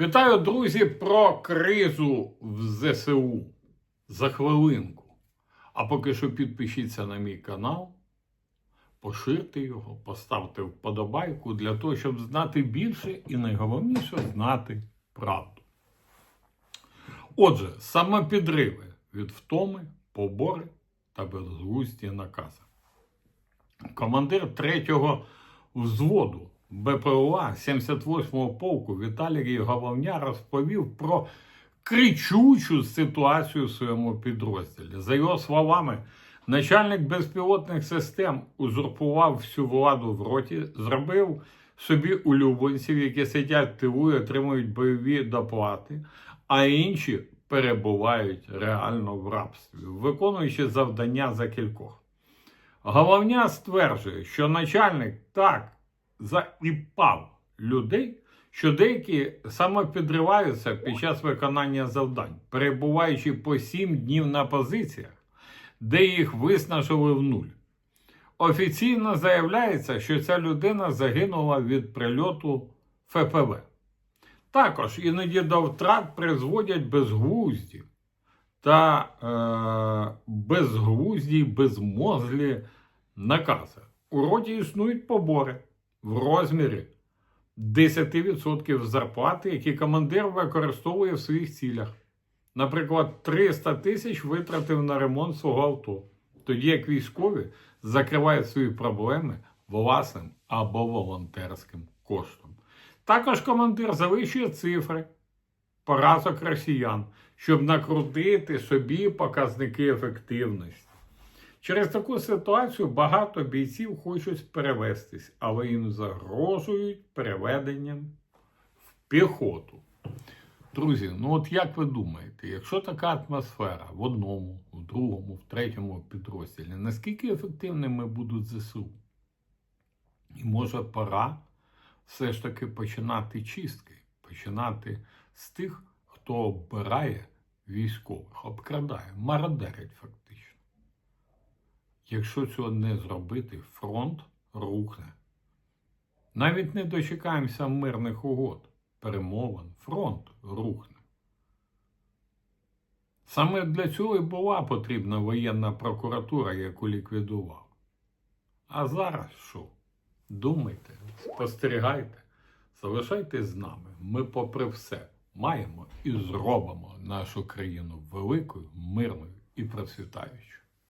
Вітаю, друзі, про кризу в ЗСУ за хвилинку. А поки що підпишіться на мій канал, поширте його, поставте вподобайку для того, щоб знати більше і найголовніше знати правду. Отже, самопідриви від втоми, побори та безглузді накази. Командир 3-го взводу БПЛА 78-го полку Віталій Головня розповів про кричучу ситуацію в своєму підрозділі. За його словами, начальник безпілотних систем узурпував всю владу в роті, зробив собі улюбленців, які сидять в тилу і отримують бойові доплати, а інші перебувають реально в рабстві, виконуючи завдання за кількох. Головня стверджує, що начальник так заіпав людей, що деякі самопідриваються під час виконання завдань, перебуваючи по сім днів на позиціях, де їх виснажили в нуль. Офіційно заявляється, що ця людина загинула від прильоту ФПВ. Також іноді до втрат призводять безглузді та е, безглузді й безмозглі накази. У роті існують побори в розмірі 10% зарплати, які командир використовує в своїх цілях. Наприклад, 300 тисяч витратив на ремонт свого авто, тоді як військові закривають свої проблеми власним або волонтерським коштом. Також командир завищує цифри поразок росіян, щоб накрутити собі показники ефективності. Через таку ситуацію багато бійців хочуть перевестись, але їм загрожують переведенням в піхоту. Друзі, ну от як ви думаєте, якщо така атмосфера в одному, в другому, в третьому підрозділі, наскільки ефективними будуть ЗСУ? І може пора все ж таки починати чистки, починати з тих, хто обирає військових, обкрадає, мародерить фактично. Якщо цього не зробити, фронт рухне. Навіть не дочекаємося мирних угод, перемовин, фронт рухне. Саме для цього і була потрібна воєнна прокуратура, яку ліквідував. А зараз що? Думайте, спостерігайте, залишайтесь з нами. Ми, попри все, маємо і зробимо нашу країну великою, мирною і процвітаючою.